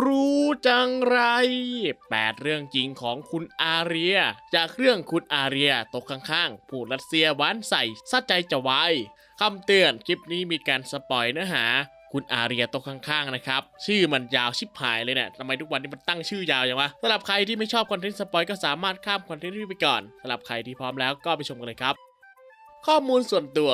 รู้จังไร 8 เรื่องจริงของคุณอาเรีย จากเรื่องคุณอาเรียตกข้างๆ ผู้รัสเซียหวานใส่สัใจจะไวคำเตือนคลิปนี้มีการสปอยเนื้อหา คุณอาเรียตกข้างๆนะครับ ชื่อมันยาวชิบหายเลยเนี่ยทำไมทุกวันนี้มันตั้งชื่อยาวอย่างวะสำหรับใครที่ไม่ชอบคอนเทนต์สปอยก็สามารถข้ามคอนเทนต์นี้ไปก่อนสำหรับใครที่พร้อมแล้วก็ไปชมกันเลยครับ ข้อมูลส่วนตัว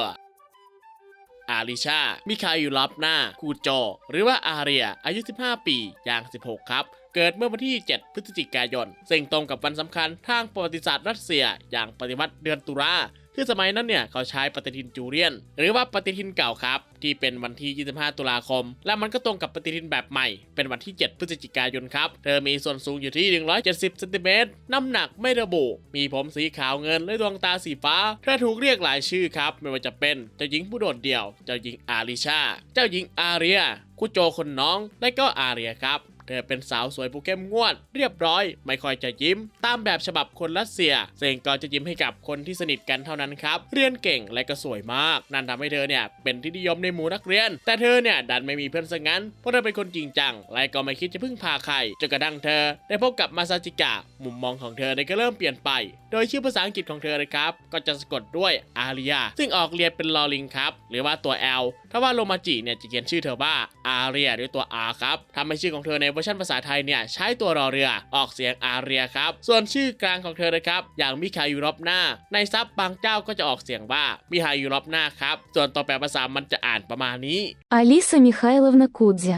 อาริชา มิคายูลับหน้า คูโจ หรือว่าอาเรีย อายุ 15 ปี ย่าง 16 ครับ เกิดเมื่อวันที่ 7 พฤศจิกายน ซึ่งตรงกับวันสำคัญทางประวัติศาสตร์รัสเซีย อย่างปฏิวัติเดือนตุลา คือสมัยนั้นเนี่ยเขาใช้ปฏิทินจูเรียน หรือว่าปฏิทินเก่าครับ ที่เป็นวันที่ 25 ตุลาคม และมันก็ตรงกับปฏิทินแบบใหม่ เป็นวันที่ 7 พฤศจิกายนครับ เธอมีส่วนสูงอยู่ที่ 170เซนติเมตรน้ำหนักไม่ระบุ มีผมสีขาวเงินและดวงตาสีฟ้า เธอถูกเรียกหลายชื่อครับ ไม่ว่าจะเป็นเจ้าหญิงผู้โดดเดี่ยว เจ้าหญิงอาริชา เจ้าหญิงอาเรียคุโจคนน้อง และก็อาเรียครับ เธอเป็นสาวสวยผู้เข้มงวด เรียบร้อย ไม่ค่อยจะยิ้ม ตามแบบฉบับคนรัสเซียเซงก็จะยิ้มให้กับคนที่สนิทกันเท่านั้นครับ เรียนเก่งและก็สวยมาก นั่นทำให้เธอเนี่ยเป็นที่นิยมในหมู่นักเรียน แต่เธอเนี่ยดันไม่มีเพื่อนซะงั้น เพราะเธอเป็นคนจริงจัง และก็ไม่คิดจะพึ่งพาใคร จนกระทั่งเธอ ได้พบกับมาซาจิกะ มุมมองของเธอเนี่ยก็เริ่มเปลี่ยนไป โดยชื่อภาษาอังกฤษของเธอนะครับ ก็จะสะกดด้วยอาริยาซึ่งออกเรียนเป็นลอลิงครับ หรือว่าตัว L ถ้าว่าโลมาจิเนี่ยจะเขียนชื่อเธอว่าอาเรียด้วยตัวอาครับทำให้ชื่อของเธอในเวอร์ชันภาษาไทยเนี่ยใช้ตัวรอเรือออกเสียงอาเรียครับ ส่วนชื่อกลางของเธอนะครับอย่างมิคายูรอบหน้า ในซับบางเจ้าก็จะออกเสียงว่ามิคายูรอบหน้าครับ ส่วนต่อแปลภาษามันจะอ่านประมาณนี้อลิซามิคายลอฟนาคูดเซี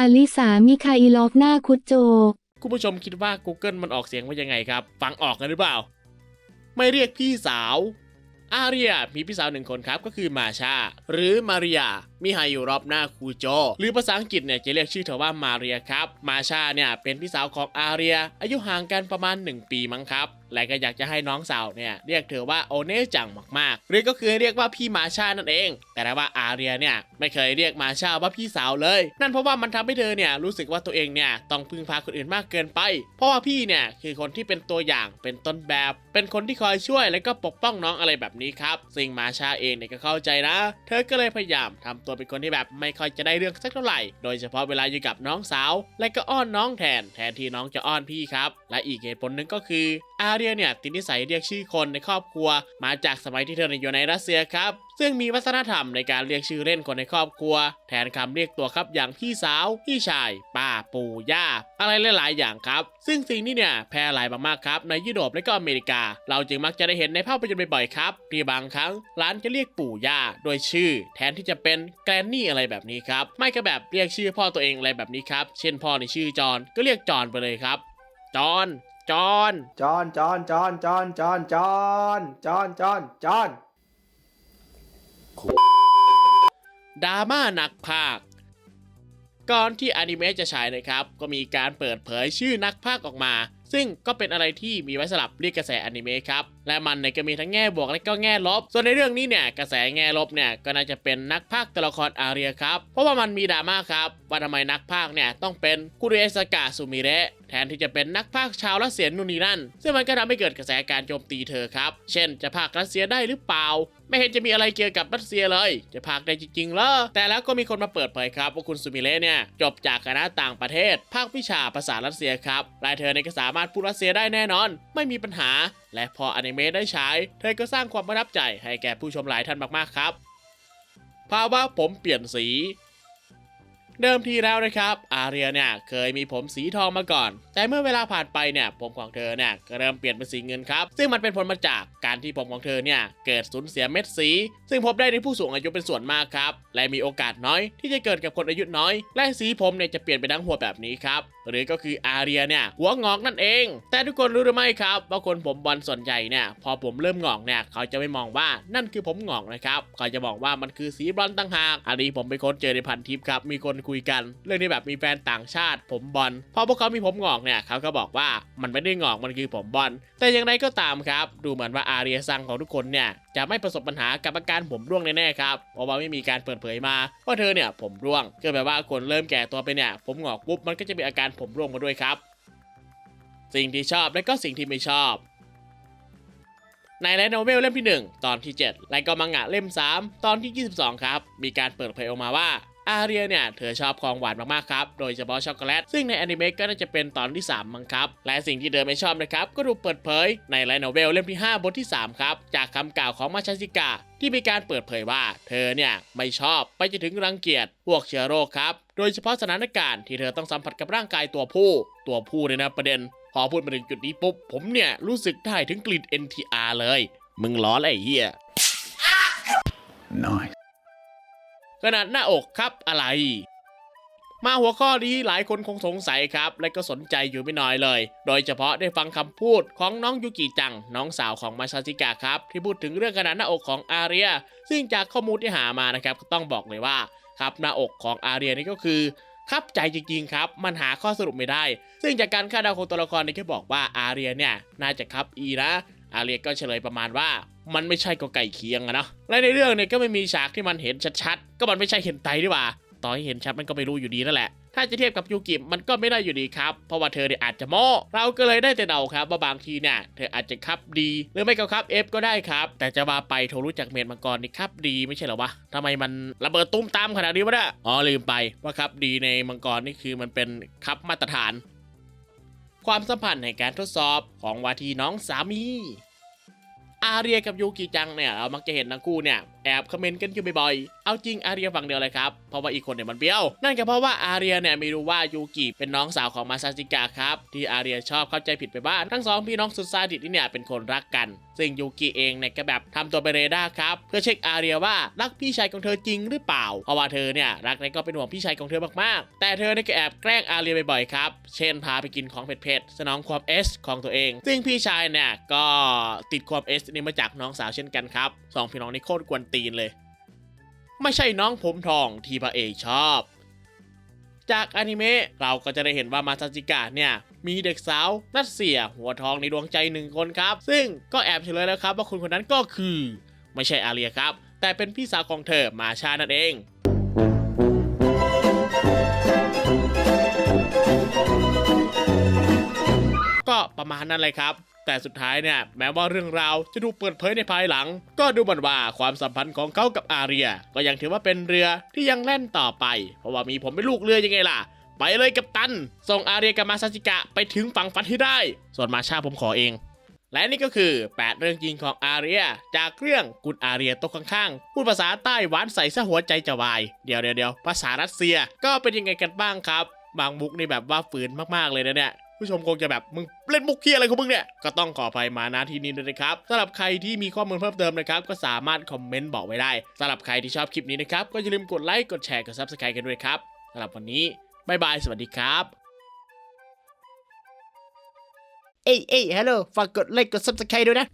อลิซามิคาอีลอฟนาคุดโจคุณผู้ชมคิดว่า Google มันออกเสียงว่ายังไงครับ ฟังออกกันหรือเปล่า ไม่เรียกพี่สาว อาเรียมีพี่สาวหนึ่งคนครับก็คือมาชา หรือมาริยามีไฮอยู่รอบหน้าคูโจ หรือภาษาอังกฤษเนี่ยจะเรียกชื่อเธอว่ามาเรียครับ มาชาเนี่ยเป็นพี่สาวของอาเรีย อายุห่างกันประมาณ 1 ปีมั้งครับ และก็อยากจะให้น้องสาวเนี่ยเรียกเธอว่าโอเน่จังมากๆ หรือก็คือเรียกว่าพี่มาชานั่นเอง แต่ว่าอาเรียเนี่ยไม่เคยเรียกมาชาว่าพี่สาวเลย นั่นเพราะว่ามันทำให้เธอเนี่ยรู้สึกว่าตัวเองเนี่ยต้องพึ่งพาคนอื่นมากเกินไป เพราะว่าพี่เนี่ยคือคนที่เป็นตัวอย่างเป็นต้นแบบ เป็นคนที่คอยช่วยและก็ปกป้องน้องอะไรแบบนี้ครับซึ่งมาชาเองเนี่ยก็เข้าใจนะ เธอก็เลยพยายามทำตัวเป็นคนที่แบบไม่ค่อยจะได้เรื่องสักเท่าไหร่ โดยเฉพาะเวลาอยู่กับน้องสาว และก็อ้อนน้องแทน แทนที่น้องจะอ้อนพี่ครับ และอีกเหตุผลหนึ่งก็คืออาเรียเนี่ยติดนิสัยเรียกชื่อคนในครอบครัว มาจากสมัยที่เธออยู่ในรัสเซียครับ ซึ่งมีวัฒนธรรมในการเรียกชื่อเล่นคนในครอบครัว แทนคำเรียกตัวครับอย่างพี่สาว พี่ชาย ป้าปู่ย่า อะไรหลาย ๆ อย่างครับ ซึ่งสิ่งนี้เนี่ยแพร่หลายมากๆครับ ในยุโรปและก็อเมริกา เราจึงมักจะได้เห็นในภาพยนตร์บ่อยๆครับที่บางครั้งร้านจะเรียกปู่ย่าโดยชื่อ แทนที่จะเป็นแกรนนี่อะไรแบบนี้ครับไม่ก็แบบเรียกชื่อพ่อตัวเองอะไรแบบนี้ครับเช่นพ่อในชื่อจอห์นก็เรียกจอห์นไปเลยครับจอห์นจอห์นจอนจอนจอนจอนจอนจอนจอนจอนจอน ดราม่าหนักภาค ก่อนที่อนิเมะจะฉายนะครับ ก็มีการเปิดเผยชื่อนักภาคออกมา ซึ่งก็เป็นอะไรที่มีไว้สลับเรียกกระแสอนิเมะครับ และมันเนี่ยก็มีทั้งแง่บวกและก็แง่ลบ ส่วนในเรื่องนี้เนี่ยกระแสแง่ลบเนี่ยก็น่าจะเป็นนักภาคตัวละครอาเรียครับ เพราะว่ามันมีดราม่าครับว่าทำไมนักภาคเนี่ยต้องเป็นคุเรสกะสุมิเระแทนที่จะเป็นนักภาคชาวรัสเซียนู่นนี่นั่น ซึ่งมันก็ทำให้เกิดกระแสการโจมตีเธอครับ เช่นจะภาครัสเซียได้หรือเปล่า ไม่เห็นจะมีอะไรเกี่ยวกับรัสเซียเลย จะพากได้จริงๆเหรอแต่แล้วก็มีคนมาเปิดเผยครับว่าคุณซูมิเละเนี่ยจบจากคณะต่างประเทศ ภาควิชาภาษารัสเซียครับและเธอเนี่ยก็สามารถพูดรัสเซียได้แน่นอน ไม่มีปัญหา และพออนิเมะได้ฉายเธอก็สร้างความประทับใจให้แก่ผู้ชมหลายท่านมากๆครับภาวะผมเปลี่ยนสี เดิมทีแล้วนะครับ อาเรียเนี่ยเคยมีผมสีทองมาก่อน แต่เมื่อเวลาผ่านไปเนี่ยผมของเธอเนี่ยก็เริ่มเปลี่ยนเป็นสีเงินครับ ซึ่งมันเป็นผลมาจากการที่ผมของเธอเนี่ยเกิดสูญเสียเม็ดสี ซึ่งพบได้ในผู้สูงอายุเป็นส่วนมากครับ และมีโอกาสน้อยที่จะเกิดกับคนอายุน้อย และสีผมเนี่ยจะเปลี่ยนไปทั้งหัวแบบนี้ครับ หรือก็คืออาเรียเนี่ยหัวงอกนั่นเอง แต่ทุกคนรู้หรือไม่ครับ ว่าคนผมบอลส่วนใหญ่เนี่ยพอผมเริ่มงอกเนี่ยเขาจะไม่มองว่านั่นคือผมงอกนะครับเขาจะบอกว่ามันคือสีบอลต่างหากอันนี้ผมไปค้นเจอในพันทิปครับมีคนคุยกัน เรื่องนี้แบบมีแฟนต่างชาติ ผมบอลพอพวกเขามีผมงอกเนี่ยเขาก็บอกว่ามันไม่ได้งอกมันคือผมบอลแต่อย่างไรก็ตามครับ ดูเหมือนว่าอาเรียซังของทุกคนเนี่ย จะไม่ประสบปัญหากับอาการผมร่วงแน่ๆครับเพราะว่าไม่มีการเปิดเผยมาว่าเธอเนี่ยผมร่วงก็แปลว่าคนเริ่มแก่ตัวไปเนี่ยผมหงอกปุ๊บมันก็จะมีอาการผมร่วงมาด้วยครับ สิ่งที่ชอบและก็สิ่งที่ไม่ชอบในไลท์โนเวลเล่มที่ 1 ตอนที่ 7 และก็มังงะเล่ม 3 ตอนที่ 22 ครับ มีการเปิดเผยออกมาว่า อาเรียเนี่ยเธอชอบของหวานมากๆครับโดยเฉพาะช็อกโกแลตซึ่งในอนิเมะก็น่าจะเป็นตอนที่3มั้งครับและสิ่งที่เธอไม่ชอบนะครับก็ถูกเปิดเผยในไลน์โนเวลเล่มที่ 5 บทที่ 3 ครับ จากคำกล่าวของมาชาซิกะที่มีการเปิดเผยว่า เธอเนี่ยไม่ชอบไปจนถึงรังเกียจพวกเชื้อโรคครับ โดยเฉพาะสถานการณ์ที่เธอต้องสัมผัสกับร่างกายตัวผู้ ตัวผู้เนี่ยนะประเด็น พอพูดมาถึงจุดนี้ปุ๊บผมเนี่ยรู้สึกได้ถึงกลิ่น NTR เลย มึงล้ออะไรไอ้เหี้ย Nice. ขนาดหน้าอกครับอะไร มาหัวข้อนี้หลายคนคงสงสัยครับ และก็สนใจอยู่ไม่น้อยเลย โดยเฉพาะได้ฟังคำพูดของน้องยูกิจัง น้องสาวของมาซาซิกะครับ ที่พูดถึงเรื่องขนาดหน้าอกของอาเรีย ซึ่งจากข้อมูลที่หามานะครับก็ต้องบอกเลยว่าครับหน้าอกของอาเรียนี่ก็คือครับใจจริงๆครับ มันหาข้อสรุปไม่ได้ ซึ่งจากการคาดเดาของตัวละครนี่ก็บอกว่าอาเรียเนี่ยน่าจะครับอีนะอาเรียก็เฉลยประมาณว่า มันไม่ใช่ก็ไก่เคียงอะนะและในเรื่องเนี่ยก็ไม่มีฉากที่มันเห็นชัดๆ ก็มันไม่ใช่เห็นไตดีกว่า ต่อให้เห็นชัดมันก็ไม่รู้อยู่ดีนั่นแหละ ถ้าจะเทียบกับยูกิมันก็ไม่ได้อยู่ดีครับ เพราะว่าเธอเนี่ยอาจจะโม้เราก็เลยได้แต่เดาครับว่าบางทีเนี่ยเธออาจจะคับดี หรือไม่ก็คับเอฟก็ได้ครับ แต่จะมาไปโทรรู้จักเมดมังกรนี่คับดีไม่ใช่เหรอวะทำไมมันระเบิดตุ้มตามขนาดนี้วะเนี่ยอ๋อลืมไปว่าคับดีในมังกรนี่คือมันเป็นคับมาตรฐาน ความสัมพันธ์ในการทดสอบของวาทีน้องสามี อาเรียกับยูกิจังเนี่ยเรามักจะเห็นทั้งคู่เนี่ย แอบคอมเมนต์กันอยู่บ่อยๆ เอาจริงอาเรียฝั่งเดียวเลยครับ เพราะว่าอีกคนเนี่ยมันเบี้ยว นั่นก็เพราะว่าอาเรียเนี่ยไม่รู้ว่ายูกิเป็นน้องสาวของมาซาจิกะครับ ที่อาเรียชอบเข้าใจผิดไปว่าทั้งสองพี่น้องสุดซาดิสนี่เนี่ยเป็นคนรักกัน ซึ่งยูกิเองเนี่ยก็แบบทำตัวเป็นเรดาร์ครับ เพื่อเช็คอาเรียว่ารักพี่ชายของเธอจริงหรือเปล่า เพราะว่าเธอเนี่ยรักและก็เป็นห่วงพี่ชายของเธอมากๆ แต่เธอเนี่ยก็แอบแกล้งอาเรียบ่อยๆครับ เช่นพาไปกินของเผ็ดๆ สนองความเอสของตัวเอง ซึ่งพี่ชายเนี่ยก็ติดความเอสนี่มาจากน้องสาวเช่นกันครับสองพี่น้องนี่โคตรกวนตีนเลย ไม่ใช่น้องผมทองที่พระเอกชอบ จากอนิเมะเราก็จะได้เห็นว่ามาซาจิกะเนี่ย มีเด็กสาวนัสเซียหัวทองในดวงใจหนึ่งคนครับ ซึ่งก็แอบเฉลยแล้วครับว่าคนคนนั้นก็คือ ไม่ใช่อาเรียครับ แต่เป็นพี่สาวของเธอมาชานั่นเอง ประมาณนั้นเลยครับ แต่สุดท้ายเนี่ยแม้ว่าเรื่องราวจะถูกเปิดเผยในภายหลัง ก็ดูเหมือนว่าความสัมพันธ์ของเขากับอาเรีย ก็ยังถือว่าเป็นเรือที่ยังแล่นต่อไป เพราะว่ามีผมเป็นลูกเรือยังไงล่ะ ไปเลยกับตัน ส่งอาเรียกับมาซาจิกะไปถึงฝั่งฝันให้ได้ ส่วนมาชาผมขอเองและนี่ก็คือ 8 เรื่องจริงของอาเรีย จากเรื่องกุณอาเรียตะข้างๆ พูดภาษาใต้หวานใส่ซะหัวใจจะวายเดี๋ยวเดี๋ยวเดี๋ยวภาษารัสเซียก็เป็นยังไงกันบ้างครับ บางมุกนี่แบบว่าฝืนมากๆเลยนะเนี่ย ผู้ชมคงจะแบบมึงเล่นมุกเคียอะไรของมึงเนี่ย ก็ต้องขออภัยมาณที่นี้ด้วยนะครับสำหรับใครที่มีข้อมูลเพิ่มเติมนะครับ ก็สามารถคอมเมนต์บอกไว้ได้สำหรับใครที่ชอบคลิปนี้นะครับ ก็อย่าลืมกดไลค์กดแชร์กดซับสไครต์กันด้วยครับสำหรับวันนี้บายบายสวัสดีครับเอ้ยเอ้ยฮัลโหลฝากกดไลค์กดซับสไครต์ด้วยนะ